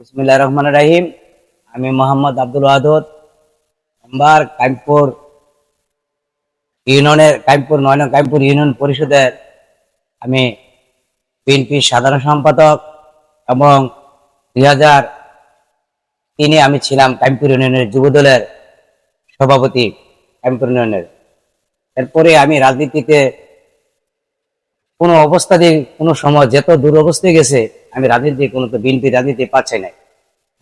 বিসমুল্লাহ রহমান রাহিম আমি মোহাম্মদ আব্দুল ওয়াদুদ মেম্বার কাইমপুর ইউনিয়নের কাইমপুর নয় নং কাইমপুর ইউনিয়ন পরিষদের আমি বিএনপি সাধারণ সম্পাদক এবং দুই হাজার তিনে আমি ছিলাম কাইমপুর ইউনিয়নের যুবদলের সভাপতি কাইমপুর ইউনিয়নের। এরপরে আমি রাজনীতিতে কোনো অবস্থাতেই কোনো সময় যত দূর অবস্থায় গেছে আমি রাজনীতি কোনো তো বিএনপি রাজনীতি পাচ্ছি নাই।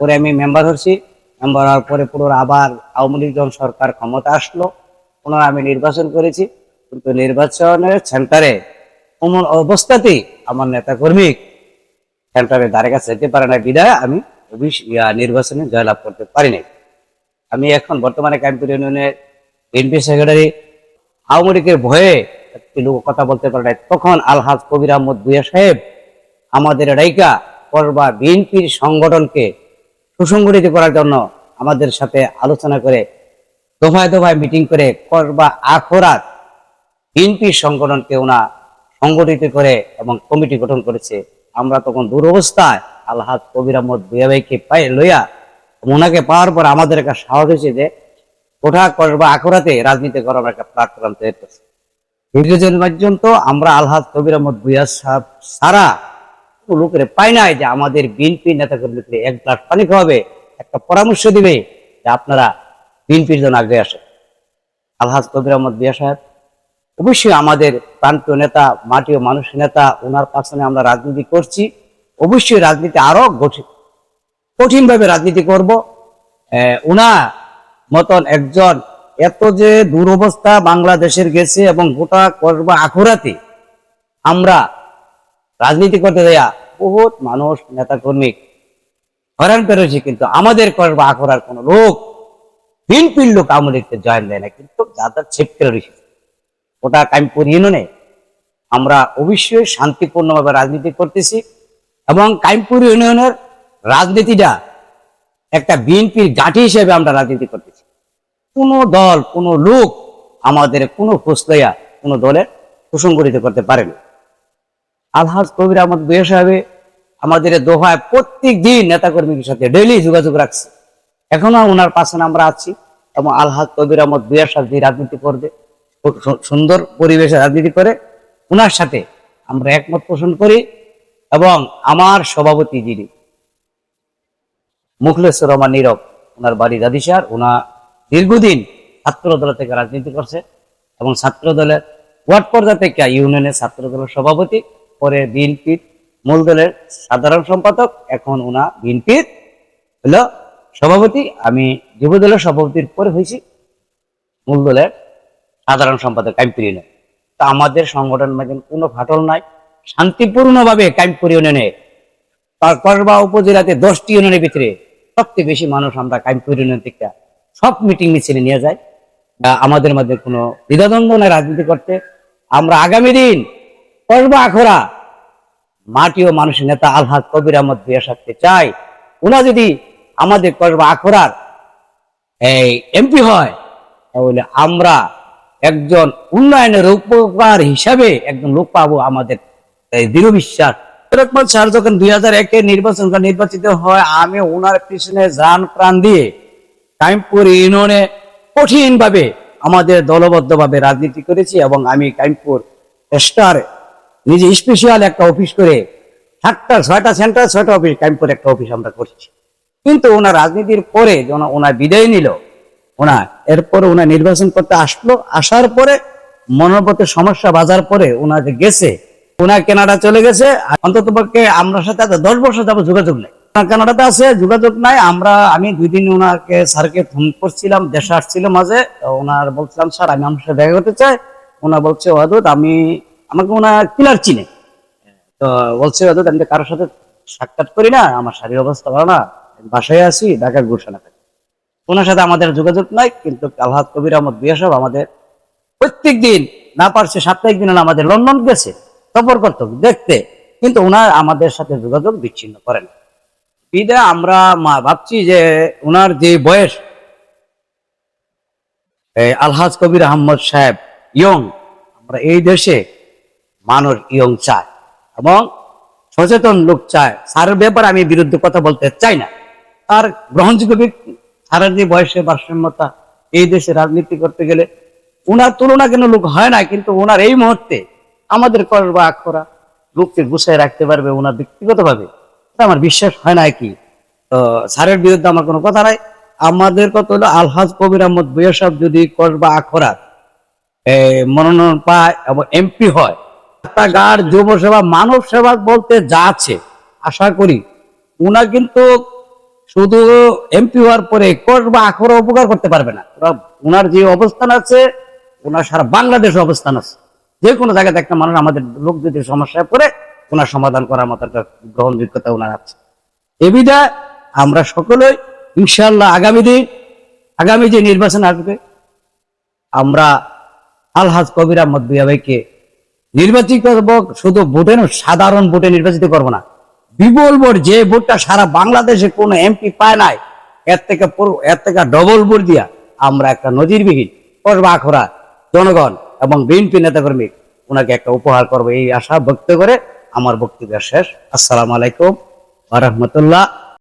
পরে আমি মেম্বার হচ্ছি মেম্বার হওয়ার পরে পুরো আবার আওয়ামী লীগ যখন সরকার ক্ষমতা আসলো, পুনরায় আমি নির্বাচন করেছি। কিন্তু নির্বাচনের সেন্টারে কোন অবস্থাতেই আমার নেতা কর্মী সেন্টারে দ্বারে কাছে যেতে পারে না বিদায়, আমি নির্বাচনে জয়লাভ করতে পারি নাই। আমি এখন বর্তমানে ক্যাম্পুর ইউনিয়নের বিএনপি সেক্রেটারি। আওয়ামী লীগের ভয়ে একটি লোক কথা বলতে পারে তখন আলহাজ কবির আহমদ ভুইয়া সাহেব আমাদের রাইকা করবা বিএনপির সংগঠনকে সুসংগঠিত করার জন্য আমাদের সাথে আলোচনা করে, দফায় দফায় মিটিং করে করবা আখরাত বিএনপির সংগঠনকে ওনা সংগঠিত করে এবং কমিটি গঠন করেছে। আমরা তখন দুরবস্থায় আলহাজ কবির আহমদ ভাইকে পাই লইয়া ওনাকে পাওয়ার পর আমাদের একটা সাহস হয়েছে যে কোঠা করবা আখরাতে রাজনীতি করার একটা প্ল্যাটফর্ম তৈরি করছে। দীর্ঘদিন পর্যন্ত আমরা আলহাজ কবির আহমদ ভুইয়া সাহেব সারা লোকের পাই নাই যে আমাদের বিএনপি নেতা কর্মীকে এক গ্লাস পানি খাওয়াবে, একটা পরামর্শ দিবে যে আপনারা বিএনপির জন্য আগে আসে আলহাজ কবির আহমদ বিয়া সাহেব, অবশ্যই আমাদের প্রান্তীয় নেতা, মাটি ও মানুষ নেতা, ওনার পাশে আমরা রাজনীতি করছি, অবশ্যই রাজনীতি আরও কঠিন কঠিনভাবে রাজনীতি করব। ওনার মতন একজন এত যে দুরবস্থা বাংলাদেশের গেছে এবং গোটা করবা আখুরাতে আমরা রাজনীতি করতে দেয়া বহুত মানুষ নেতা কর্মী হয়রান পেরেছি, কিন্তু আমাদের করবা করার কোন লোক, বিএনপির লোক লীগকে জয়েন দেয় না, কিন্তু যাদের ছেপ করে রয়েছে ওটা কাইমপুর ইউনিয়নে আমরা অবশ্যই শান্তিপূর্ণভাবে রাজনীতি করতেছি এবং কাইমপুর ইউনিয়নের রাজনীতিটা একটা বিএনপির গাঠি হিসেবে আমরা রাজনীতি করতেছি। কোনো দল, কোনো লোক আমাদের কোনো খোঁজ লইয়া কোনো দলের সুসংগঠিত করতে পারেনি আলহাজ কবির আহমদ বিয়ে সাহেবে আমাদের দোহায় প্রত্যেক দিন নেতাকর্মীর সাথে ডেইলি যোগাযোগ রাখছে। এখনও ওনার পাশে আমরা আছি এবং আলহাজ কবির আহমদ বিয়ে সাহেব যে রাজনীতি করবে সুন্দর পরিবেশে রাজনীতি করে, ওনার সাথে আমরা একমত পোষণ করি এবং আমার সভাপতি যিনি মুখলেশ্বর রহমান নীরব, ওনার বাড়ি দাদিসার ওনা দীর্ঘদিন ছাত্র দল থেকে রাজনীতি করছে এবং ছাত্র দলের ওয়ার্ড পর্যায় থেকে ইউনিয়নের ছাত্র দলের সভাপতি পরে বিএনপির মূল দলের সাধারণ সম্পাদক, এখন ওনা বিএনপির হলো সভাপতি। আমি যুব দলের সভাপতির পরে হয়েছি মূল দলের সাধারণ সম্পাদক কাইমপুর ইউনিয়ন তা আমাদের সংগঠন মাঝে কোনো ফাটল নাই। শান্তিপূর্ণভাবে কাইমপুর ইউনিয়নে তার করবা উপজেলাতে দশটি ইউনিয়নের ভিতরে সবচেয়ে বেশি মানুষ আমরা কাইমপুর ইউনিয়ন থেকে সব মিটিং মিছিলে নিয়ে যাই আমাদের মধ্যে কোনো দ্বিধাদ্বন্দ্ব নাই রাজনীতি করতে। আমরা আগামী দিন করবা আখরা? মাটি ও মানুষের নেতা আলহাজ কবির আহমদ বিয়া সাথে চাই। ওনা যদি আমাদের করবা আখরার, এই এমপি হয়, তাহলে আমরা একজন উন্নয়নের উপকার হিসাবে একজন লোক পাবো আমাদের দৃঢ় বিশ্বাস। রহমান স্যার যখন দুই হাজার একে নির্বাচন নির্বাচিত হয়, আমি ওনার পিছনে যান প্রাণ দিয়ে কাইমপুর ইউনিয়নে কঠিন ভাবে আমাদের দলবদ্ধ ভাবে রাজনীতি করেছি এবং আমি কাইমপুর স্টার নিজে স্পেশাল একটা অফিস করে সাতটা, ছয়টা সেন্টার ছয়টা অফিস কাইমপুর একটা অফিস আমরা করছি। কিন্তু ওনার রাজনীতির পরে যখন ওনার বিদায় নিল, ওনার এরপরে ওনার নির্বাচন করতে আসলো, আসার পরে মনোপথে সমস্যা বাজার পরে ওনার যে গেছে, ওনার কেনাডা চলে গেছে অন্তত পক্ষে আমরা সাথে দশ বছর যাব যোগাযোগ নেই। কানাডাতে আছে, যোগাযোগ নাই, আমরা, আমি দুই দিন ওনাকে স্যারকে ফোন করছিলাম, দেশে আসছিল মাঝে ওনার বলছিলাম, স্যার, আমি আমার সাথে দেখা করতে চাই। ওনার বলছে, অদূত, আমি আমাকে ওনার কিলার চিনে। তো বলছে অদূত আমি কারোর সাথে সাক্ষাৎ করি না, আমার শারীরিক অবস্থা ভালো না বাসায় আছি, ঢাকার গুলশানা থাকি। ওনার সাথে আমাদের যোগাযোগ নাই, কিন্তু আলহাদ কবির আহমদ বিয়া সাহেব আমাদের প্রত্যেক দিন, না পারছে, সাপ্তাহিক দিন আমাদের লন্ডন গেছে, সফর করতো দেখতে, কিন্তু ওনার আমাদের সাথে যোগাযোগ বিচ্ছিন্ন করেন। বিদায় আমরা মা- ভাবছি যে ওনার যে বয়স আলহাজ কবির আহমদ সাহেব ইয়ং আমরা এই দেশে মানুষ ইয়ং চায় এবং সচেতন লোক চায়। স্যারের ব্যাপারে আমি বিরুদ্ধে কথা বলতে চাই না। তার গ্রহণযোগ্য স্যারের যে বয়সে ভারসাম্যতা, এই দেশে রাজনীতি করতে গেলে ওনার তুলনা কেন লোক হয় না, কিন্তু ওনার এই মুহূর্তে আমাদের কর বা আখরা লোককে গুছায় রাখতে পারবে ওনার ব্যক্তিগতভাবে। আমার বিশ্বাস হয় না কি? তো স্যারের বিরুদ্ধে আমার কোনো কথা নাই। আমাদের কথা হলো আলহাজ কবির আহমদ বৈয়া সাহেব যদি কসবা আখড়া মনোনয়ন পায় এবং এমপি হয় রাস্তাঘাট যুব সেবা মানব সেবা বলতে যা আছে, আশা করি। উনা কিন্তু শুধু এমপি হওয়ার পরে কসবা আখড়া উপকার করতে পারবে না। উনার যে অবস্থান আছে ওনার সারা বাংলাদেশে অবস্থান আছে। যে কোনো জায়গাতে একটা মানুষ আমাদের লোক যদি সমস্যায় পড়ে ওনার সমাধান করার মতো একটা গ্রহণযোগ্যতা ওনার আছে। এ বিধায় আমরা সকলেই ইনশাল্লাহ আগামী দিন, আগামী যে নির্বাচন আসবে, আমরা আলহাজ কবির আহমদ ভাইকে নির্বাচিত করব, শুধু ভোটে সাধারণ ভোটে নির্বাচিত করব না। বিপুল ভোট, যে ভোটটা সারা বাংলাদেশে কোনো এমপি পায় নাই, এর থেকে এর থেকে ডবল ভোট দিয়া আমরা একটা নজিরবিহীন আখড়া জনগণ এবং বিএনপি নেতাকর্মী ওনাকে একটা উপহার করব এই আশা ব্যক্ত করে আমার বক্তব্য শেষ। আসসালামু আলাইকুম রহমতুল্লাহ।